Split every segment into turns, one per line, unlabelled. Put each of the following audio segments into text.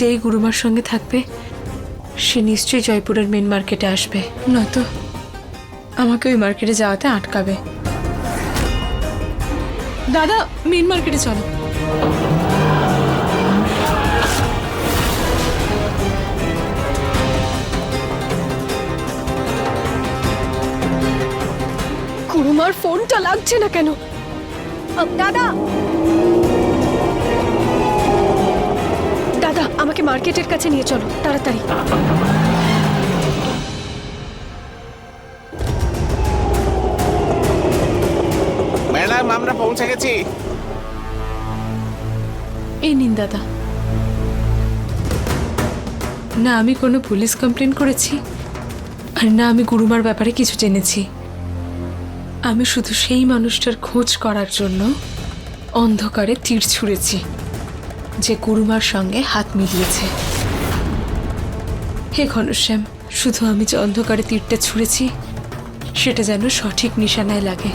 যেই গুরুমার সঙ্গে থাকবে, সে নিশ্চয়ই জয়পুরের মেন মার্কেটে আসবে। নয়তো আমাকে ওই মার্কেটে যাওয়াতে আটকাবে। দাদা মেন মার্কেটে চলো।
কুরুমার ফোনটা লাগছে না কেন? দাদা! আমাকে মার্কেটের কাছে নিয়ে চলো তাড়াতাড়ি।
ম্যাডাম আমরা পৌঁছে গেছি।
এই নিন দাদা। না আমি কোনো পুলিশ কমপ্লেন করেছি আর না আমি গুরুমার ব্যাপারে কিছু জেনেছি। আমি শুধু সেই মানুষটার খোঁজ করার জন্য অন্ধকারে তীর ছুঁড়েছি। যে কুরুমার সঙ্গে হাত মিলিয়েছে। হে ঘনশ্যাম, শুধু আমি যে অন্ধকারে তীরটা ছুঁড়েছি, সেটা যেন সঠিক নিশানায় লাগে।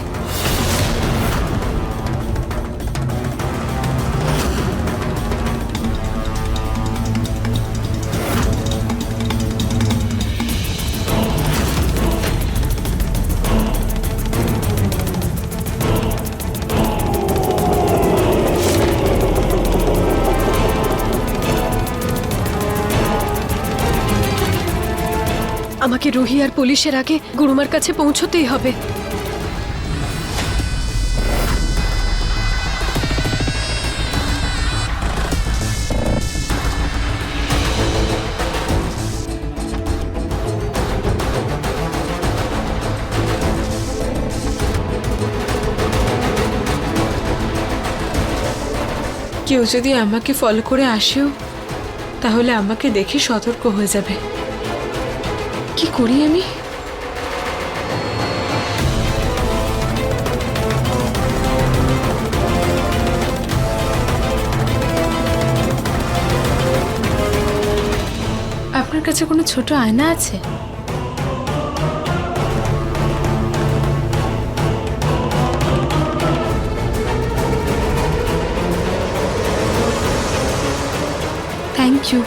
পুলিশের আগে গুরুমার কাছে পৌঁছতেই হবে।
কেউ যদি আমাকে ফলো করে আসেও, তাহলে আমাকে দেখে সতর্ক হয়ে যাবে। কি করি আমি? আপনার কাছে কোনো ছোট আয়না আছে? থ্যাংক ইউ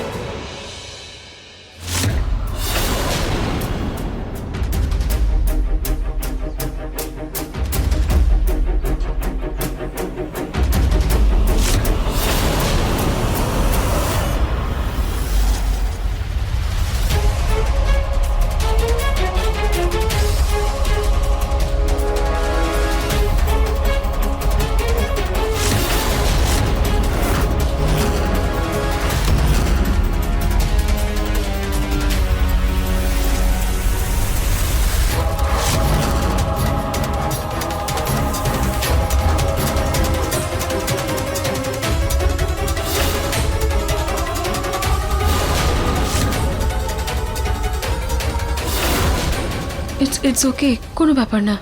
ইটস ওকে কোনো ব্যাপার না।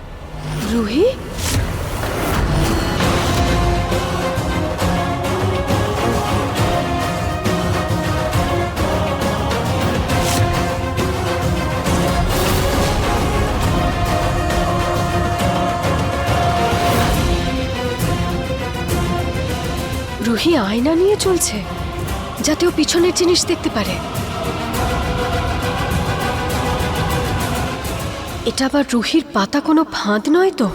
রুহি? রুহি আয়না নিয়ে চলছে, যাতে ও পিছনের জিনিস দেখতে পারে। এটা আবার রুহির পাতা কোনো ফাঁদ নয় তো?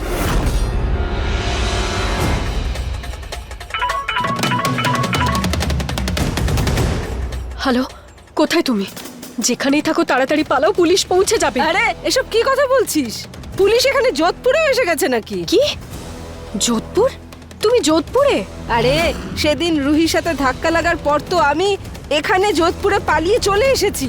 হ্যালো কোথায় তুমি? যেখানেই থাকো তাড়াতাড়ি পালাও পুলিশ পৌঁছে যাবে।
আরে এসব কি কথা বলছিস? পুলিশ এখানে যোধপুরেও এসে গেছে নাকি?
কি? যোধপুর? তুমি যোধপুরে?
আরে সেদিন রুহির সাথে ধাক্কা লাগার পর তো আমি এখানে যোধপুরে পালিয়ে চলে এসেছি।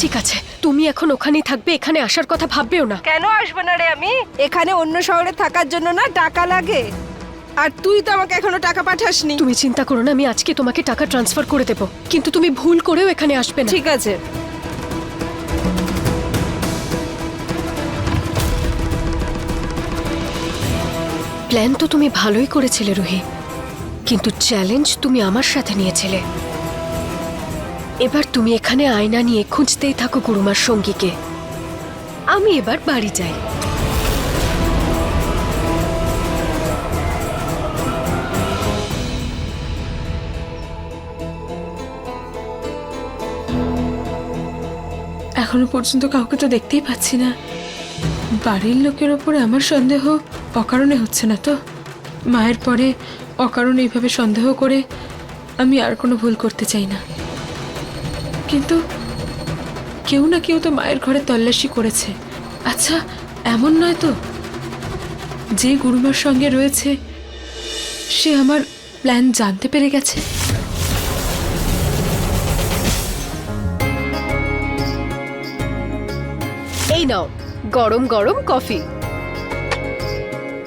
ঠিক আছে তুমি এখন ওখানেই থাকবে এখানে আসার কথা ভাববেও না।
কেন আসবে না রে আমি? এখানে অন্য শহরে থাকার জন্য না টাকা লাগে। আর তুই তো আমাকে এখনও টাকা পাঠাসনি।
তুমি চিন্তা করো না আমি আজকে তোমাকে টাকা ট্রান্সফার করে দেব। কিন্তু তুমি ভুল করেও এখানে আসবে না।
ঠিক আছে।
প্ল্যান তো তুমি ভালোই করেছিলে রুহি। কিন্তু চ্যালেঞ্জ তুমি আমার সাথে নিয়েছিলে। এবার তুমি এখানে আয়না নিয়ে খুঁজতেই থাকো গুরুমার সঙ্গীকে। আমি এবার বাড়ি যাই।
এখনও পর্যন্ত কাউকে তো দেখতেই পাচ্ছি না। বাড়ির লোকের ওপরে আমার সন্দেহ অকারণে হচ্ছে না তো। মায়ের পরে অকারণে এইভাবে সন্দেহ করে আমি আর কোনো ভুল করতে চাই না। কিন্তু কেউ না কেউ তো মায়ের ঘরে তল্লাশি করেছে। আচ্ছা এমন নয় তো? যে গুরুমার সঙ্গে রয়েছে সে আমার প্ল্যান জানতে পেরে গেছে।
এই নাও গরম গরম কফি।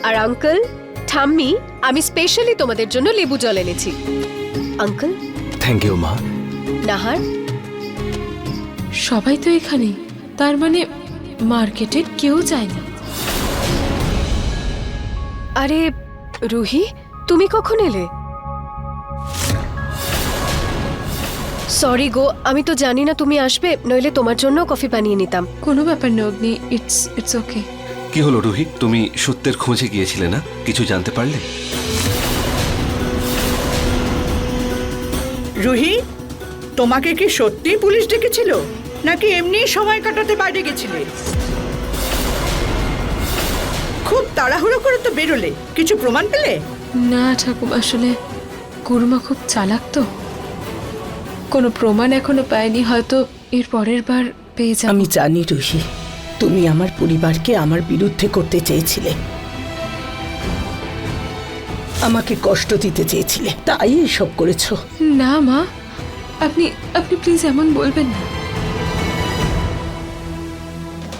আর আঙ্কেল ঠাম্মি আমি স্পেশালি তোমাদের জন্য লেবু জল এনেছি। আঙ্কেল?
থ্যাংক ইউ মা।
নাহার
সবাই তো এখানেই তার মানে মার্কেটে কেউ যায়নি
আরে রুহি তুমি কখন এলে? সরি গো আমি তো জানি না তুমি আসবে নইলে তোমার জন্য কফি বানিয়ে নিতাম।
কোনো ব্যাপার নেই অগ্নি ইটস ইটস ওকে
কি হলো রুহি? তুমি সত্যের খোঁজে গিয়েছিলে না? কিছু জানতে পারলে?
রুহি তোমাকে কি সত্যি পুলিশ ডেকেছিল? নাকি এমনি সময় কাটাতে বাইরে গেছিলে? খুব তাড়াহুড়ো করে তো বেরোলে। কিছু প্রমাণ পেলে?
না ঠাকুর আসলে গুরুমা খুব চালাক তো। কোনো প্রমাণ এখনও পায়নি হয়তো এর পরের বার পেয়ে যাবে।
আমি জানি রুহি তুমি আমার পরিবারকে আমার বিরুদ্ধে করতে চেয়েছিলে। আমাকে কষ্ট দিতে চেয়েছিলে তাই এসব করেছ।
না মা আপনি আপনি প্লিজ এমন বলবেন না।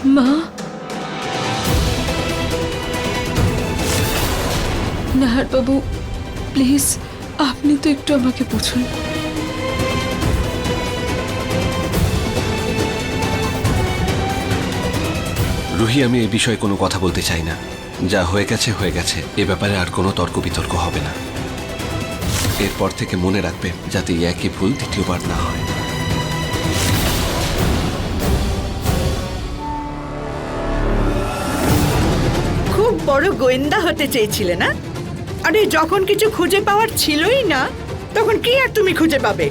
মা? বাবু প্লিজ, আপনি তো একটু আমাকে বুঝুন।
রুহি, আমি এই বিষয়ে কোনো কথা বলতে চাই না। যা হয়ে গেছে হয়ে গেছে। এ ব্যাপারে আর কোনো তর্ক বিতর্ক হবে না। এরপর থেকে মনে রাখবে, যাতে একই ভুল দ্বিতীয়বার না হয়।
বড় গোয়েন্দা হতে চেয়েছিলে না? আরে, যখন কিছু খুঁজে পাওয়ার ছিলই না, তখন কি আর তুমি খুঁজে পাবে?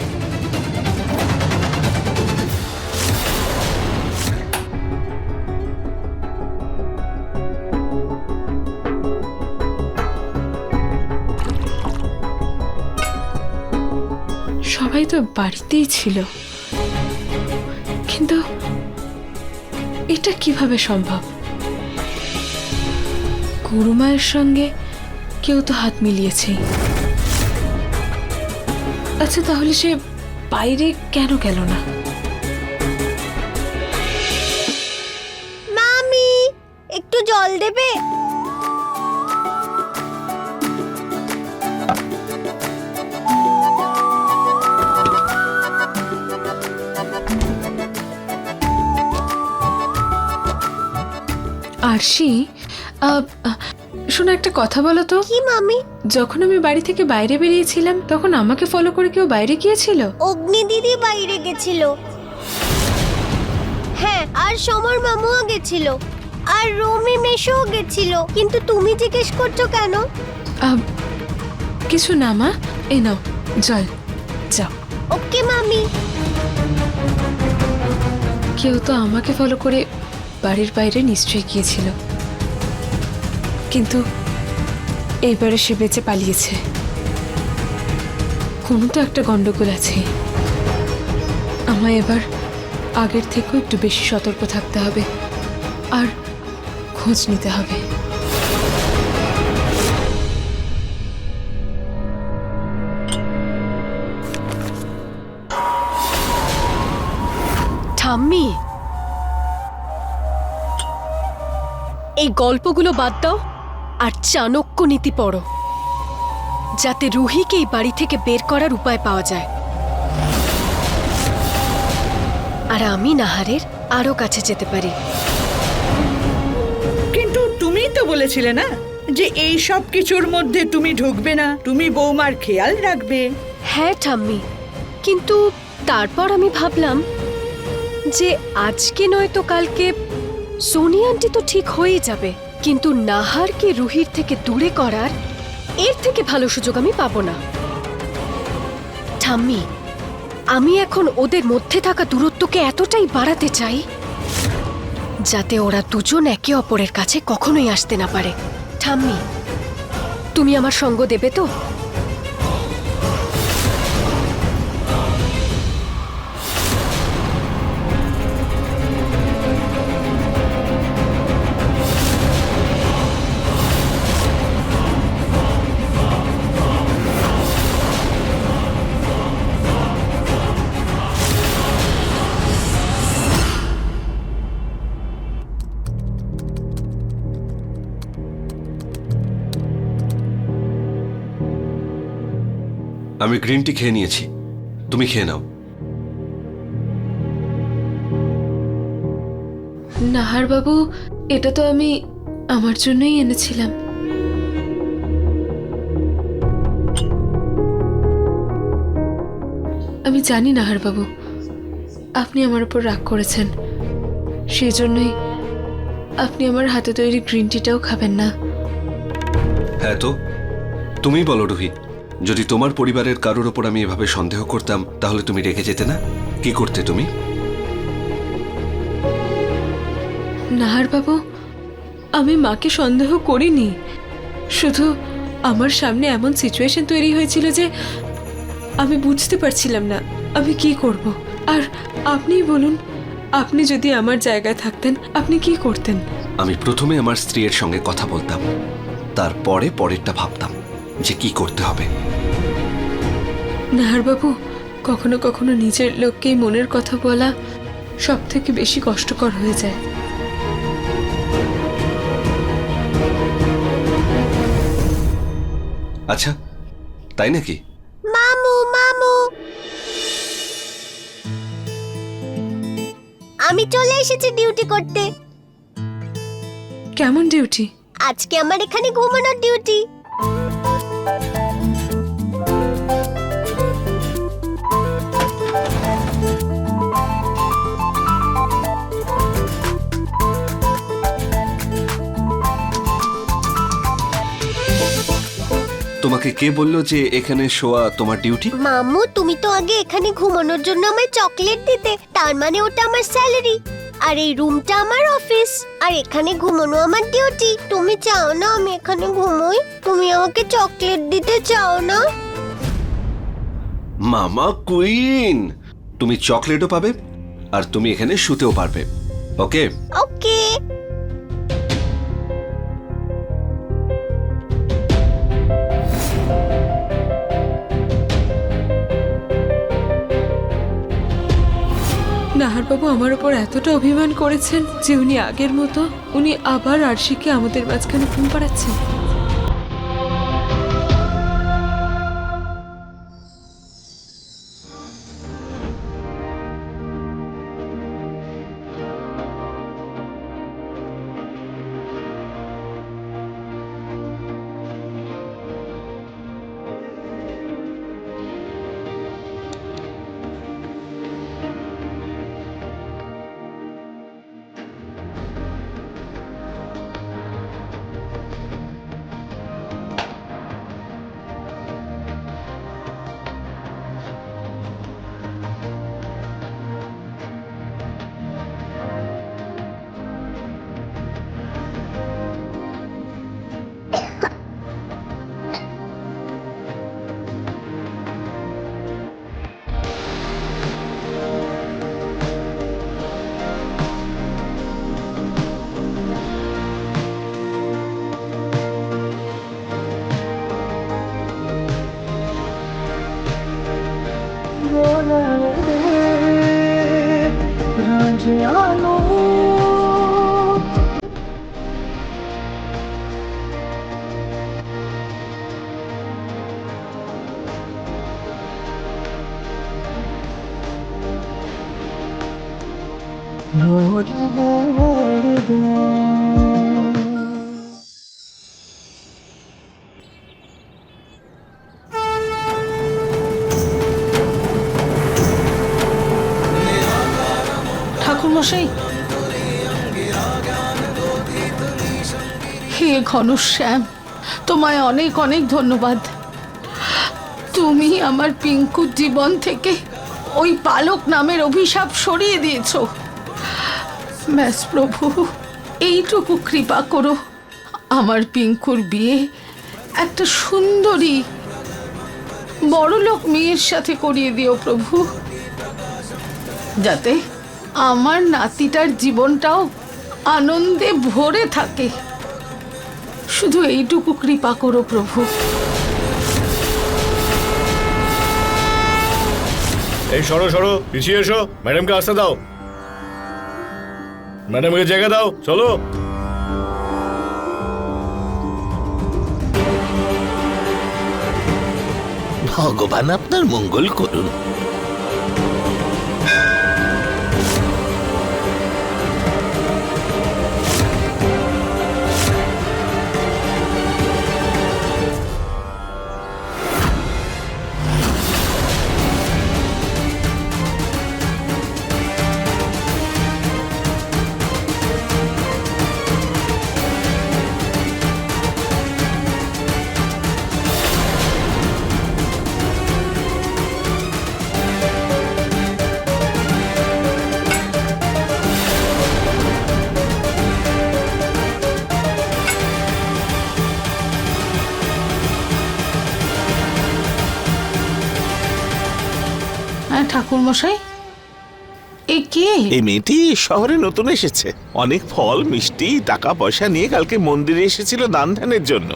সবাই তো বাড়িতেই ছিল। কিন্তু এটা কীভাবে সম্ভব? গুরুমায়ের সঙ্গে কেউ তো হাত মিলিয়েছেই। আচ্ছা তাহলে সে বাইরে কেন গেল না?
মামি একটু জল দেবে?
আরশি শোনো একটা কথা বলো তো।
কি মামি?
যখন আমি বাড়ি থেকে বাইরে বেরিয়েছিলাম তখন আমাকে ফলো করে কেউ বাইরে গিয়েছিল?
অগ্নি দিদি বাইরে গেছিল। হ্যাঁ আর সমর মামুও গেছিল। আর রমি মেশোও গেছিল। কিন্তু তুমি জিজ্ঞেস করছ কেন?
আহ, কিছু না মা। এই নাও জল। যাও।
ওকে মামি।
কেউ তো আমাকে ফলো করে বাড়ির বাইরে নিশ্চয়ই গিয়েছিল। কিন্তু এইবারে সে বেঁচে পালিয়েছে। কোনো তো একটা গন্ডগোল আছে। আমায় এবার আগের থেকেও একটু বেশি সতর্ক থাকতে হবে আর খোঁজ নিতে হবে।
ঠাম্মি! এই গল্পগুলো বাদ দাও। আর চাণক্য নীতি পড়ো যাতে রুহিকে এই বাড়ি থেকে বের করার উপায় পাওয়া যায়। আর আমি নাহারের আরও কাছে যেতে পারি।
কিন্তু তুমিই তো বলেছিলে না যে এই সব কিছুর মধ্যে তুমি ঢুকবে না তুমি বৌমার খেয়াল রাখবে।
হ্যাঁ ঠাম্মি কিন্তু তারপর আমি ভাবলাম যে আজকে নয়তো কালকে সোনি আন্টি তো ঠিক হয়ে যাবে। কিন্তু নাহারকে রুহির থেকে দূরে করার এর থেকে ভালো সুযোগ আমি পাবো না। ঠাম্মি, আমি এখন ওদের মধ্যে থাকা দূরত্বকে এতটাই বাড়াতে চাই যাতে ওরা দুজন একে অপরের কাছে কখনোই আসতে না পারে। ঠাম্মি, তুমি আমার সঙ্গ দেবে তো?
আমি গ্রিন টি খেয়ে নিয়েছি। তুমি খেয়ে নাও।
নাহার বাবু এটা তো আমি আমার জন্যই এনেছিলাম। আমি জানি নাহার বাবু আপনি আমার উপর রাগ করেছেন। সেই জন্যই আপনি আমার হাতে তৈরি গ্রিন টিটাও খাবেন না।
হ্যাঁ তো তুমি বলো রুহি। যদি তোমার পরিবারের কারোর ওপর আমি এভাবে সন্দেহ করতাম তাহলে তুমি রেখে যেতে না? কি করতে তুমি?
নাহার বাবু আমি মাকে সন্দেহ করিনি। শুধু আমার সামনে এমন সিচুয়েশন তৈরি হয়েছিল যে আমি বুঝতে পারছিলাম না আমি কি করব। আর আপনিই বলুন আপনি যদি আমার জায়গায় থাকতেন আপনি কি করতেন?
আমি প্রথমে আমার স্ত্রীর সঙ্গে কথা বলতাম। তারপরে পরেরটা ভাবতাম যে কি করতে হবে।
নাহার বাবু কখনো কখনো নিজের লোককেই মনের কথা বলা সব থেকে বেশি কষ্টকর হয়ে যায়।
আচ্ছা তাই নাকি?
মামু মামু। আমি চলে এসেছি ডিউটি করতে।
কেমন ডিউটি?
আজকে আমার এখানে ঘুমানোর ডিউটি।
তোমাকে কে বলল যে এখানে শোয়া তোমার ডিউটি
মামু তুমি তো আগে এখানে ঘুমানোর জন্য আমায় চকলেট দিতে। তার মানে ওটা আমার স্যালারি আর এই রুমটা আমার অফিস আর এখানে ঘুমানো আমার ডিউটি তুমি চাও না আমি এখানে ঘুমোই? তুমি আমাকে চকলেট দিতে চাও না?
মামা কুইন তুমি চকলেটও পাবে আর তুমি এখানে শুতেও পারবে। ওকে
ওকে
নাহারবাবু আমার উপর এতটা অভিমান করেছেন যে উনি আগের মতো উনি আবার আরশিকে আমাদের মাঝখানে ঘুম পাড়াচ্ছেন।
হে ঘনশ্যাম, তোমায় অনেক অনেক ধন্যবাদ। তুমি আমার পিঙ্কুর জীবন থেকে ওই পালক নামের অভিশাপ সরিয়ে দিয়েছ।
ব্যাস প্রভু, এইটুকু কৃপা করো। আমার পিঙ্কুর বিয়ে একটা সুন্দরী, বড়লোক মেয়ের সাথে করিয়ে দিও প্রভু। যাতে আমার নাতিটার জীবনটাও আনন্দে ভরে থাকে। শুধু এইটুকু কৃপা করো প্রভু।
এই সরো সরো পিছিয়ে এসো। ম্যাডামকে আসতে দাও। ম্যাডামকে জায়গা দাও। চলো।
ভগবান আপনার মঙ্গল করুন।
হ্যাঁ ঠাকুর মশাই এ কে?
এই মেয়েটি শহরে নতুন এসেছে। অনেক ফল মিষ্টি টাকা পয়সা নিয়ে কালকে মন্দিরে এসেছিল দান ধ্যানের জন্য।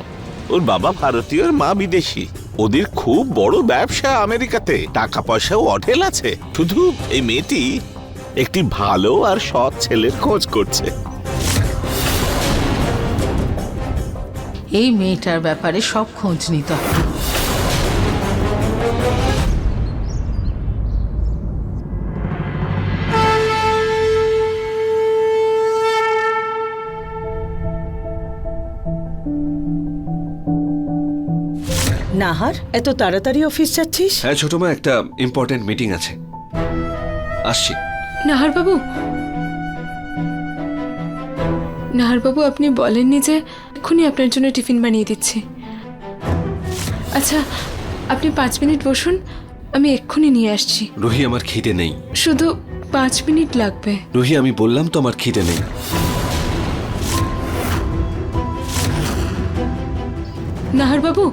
ওর বাবা ভারতীয় মা বিদেশি। ওদের খুব বড় ব্যবসা আমেরিকাতে। টাকা পয়সাও অঢেল আছে। শুধু এই মেয়েটি একটি ভালো আর সৎ ছেলের খোঁজ করছে।
এই মেয়েটার ব্যাপারে সব খোঁজ নিতে হবে।
নাহার এত তাড়াতাড়ি অফিস যাচ্ছিস?
হ্যাঁ ছোট মা একটা ইম্পর্টেন্ট মিটিং আছে। আসছি।
নাহারবাবু। নাহারবাবু আপনি বলেননি যে এক্ষুনি আপনার জন্য টিফিন বানিয়ে দিচ্ছি। আচ্ছা আপনি পাঁচ মিনিট বসুন আমি এক্ষুনি নিয়ে আসছি।
রুহি আমার খিদে নেই।
শুধু পাঁচ মিনিট লাগবে।
রুহি আমি বললাম তো আমার খিদে নেই।
নাহারবাবু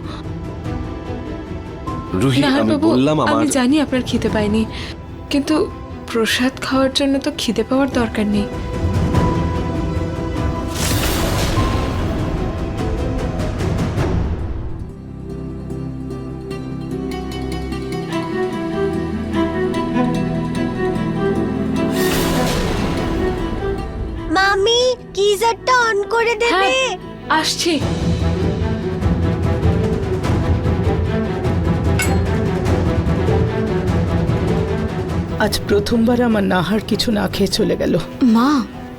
রুহি আমি বললাম আমার
আমি জানি আপনার খিদে পাইনি কিন্তু প্রসাদ খাওয়ার জন্য তো খিদে পাওয়ার দরকার নেই।
মামি গিজারটা অন করে দেবে।
হ্যাঁ আসছি।
আজ প্রথমবার আমার নাহার কিছু না খেয়ে চলে গেল।
মা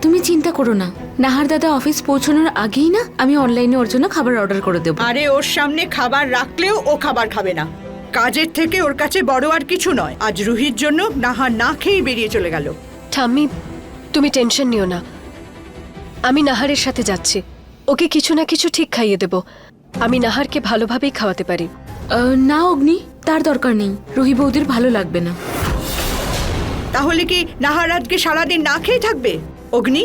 তুমি চিন্তা করো না। নাহার দাদা অফিস পৌঁছানোর আগেই না আমি অনলাইনে ওর জন্য খাবার অর্ডার করে দেবো।
আরে ওর সামনে খাবার রাখলেও ও খাবার খাবে না। কাজের থেকে ওর কাছে বড় আর কিছু নয়। আজ রুহির জন্য নাহার না খেয়েই বেরিয়ে চলে গেল।
ঠাম্মি তুমি টেনশন নিও না। আমি নাহারের সাথে যাচ্ছি। ওকে কিছু না কিছু ঠিক খাইয়ে দেব। আমি নাহারকে ভালোভাবেই খাওয়াতে পারি।
না অগ্নি তার দরকার নেই। রুহি বৌদির ভালো লাগবে না।
তাহলে কি নাহার আজকে সারাদিন না খেয়ে থাকবে? অগ্নি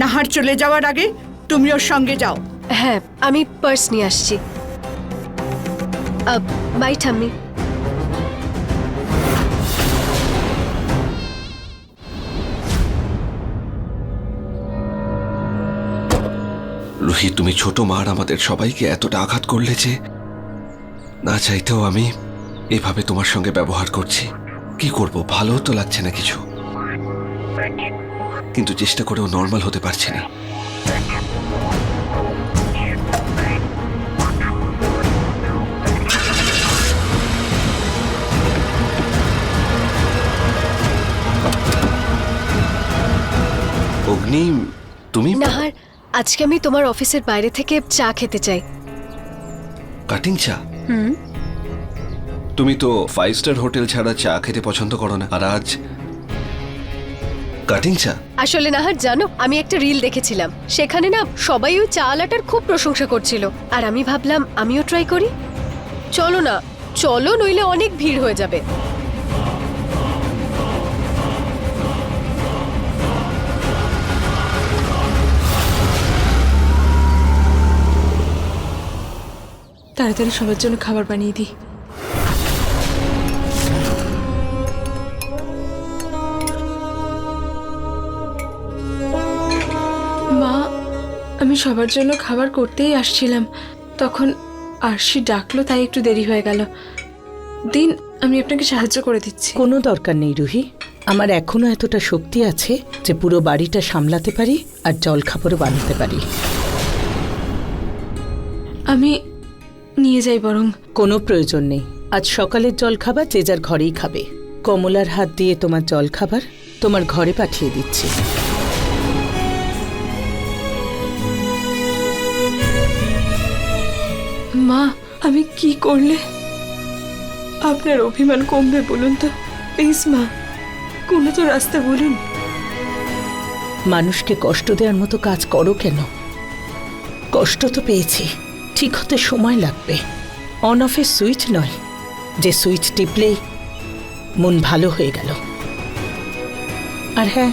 নাহার চলে যাওয়ার আগে তুমি ওর সঙ্গে যাও।
হ্যাঁ আমি পার্স নিয়ে আসছি। বাই ঠাম্মি।
রুহি তুমি ছোট মার আমাদের সবাইকে এতটা আঘাত করলে যে না চাইতেও আমি এভাবে তোমার সঙ্গে ব্যবহার করছি। কি করব? ভালো তো লাগছে না কিছু। কিন্তু চেষ্টা করেও নর্মাল হতে পারছি না। অগ্নি তুমি
নাহার আজকে আমি তোমার অফিসের বাইরে থেকে চা খেতে চাই।
কাটিং চা? তুমি তো ফাইভ স্টার হোটেল ছাড়া চা খেতে পছন্দ করো না। আর আজ কাটিং চা?
আসলে নাহার জানো আমি একটা রিল দেখেছিলাম। সেখানে না সবাই ওই চা আলাটার খুব প্রশংসা করছিল। আর আমি ভাবলাম আমিও ট্রাই করি। চলো না চলো নইলে অনেক ভিড় হয়ে যাবে।
তাড়াতাড়ি সবার জন্য খাবার বানিয়ে দিই। আমি সবার জন্য খাবার করতেই আসছিলাম। তখন আরশি ডাকলো তাই একটু দেরি হয়ে গেল। দিন আমি আপনাকে সাহায্য করে দিচ্ছি।
কোনো দরকার নেই রুহি। আমার এখনও এতটা শক্তি আছে যে পুরো বাড়িটা সামলাতে পারি আর জলখাবারও বানাতে পারি।
আমি নিয়ে যাই বরং।
কোনো প্রয়োজন নেই। আজ সকালের জলখাবার যে যার ঘরেই খাবে। কমলার হাত দিয়ে তোমার জলখাবার তোমার ঘরে পাঠিয়ে দিচ্ছি।
মা, আমি কি করলে? আপনার অভিমান কমবে বলুন তো, প্লিজ মা, কোনো তো রাস্তা বলুন।
মানুষকে কষ্ট দেওয়ার মতো কাজ করো কেন? কষ্ট তো পেয়েছি, ঠিক হতে সময় লাগবে। অন অফের সুইচ নয়, যে সুইচ টিপলেই মন ভালো হয়ে গেল। আর হ্যাঁ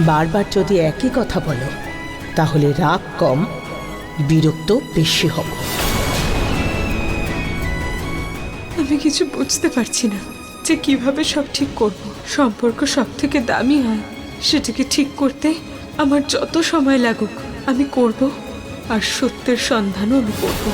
বারবার যদি একই কথা বলো, তাহলে রাগ কম বিরক্ত বেশি হব।
আমি কিছু বুঝতে পারছি না যে কীভাবে সব ঠিক করব। সম্পর্ক সব থেকে দামি হয়, সেটাকে ঠিক করতে আমার যত সময় লাগুক আমি করব আর সত্যের সন্ধানও আমি করব।